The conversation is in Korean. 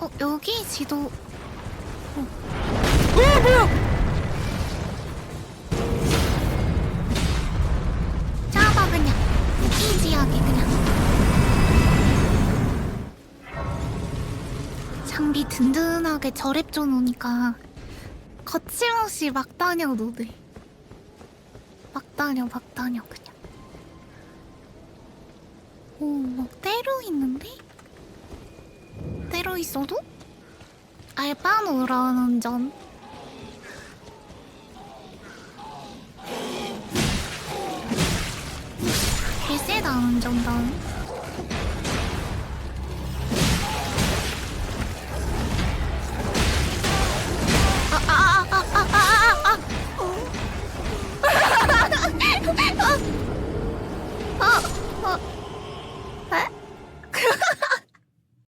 어 여기 지도 어 뭐야? 잡아 그냥 이지하게 그냥 장비 든든하게 좀 오니까 거침없이 막 다녀 너네 막 다녀 막 다녀 그냥 오 막 때로 있는데? 있어도? 알바노라는 점 개쎄다는 점당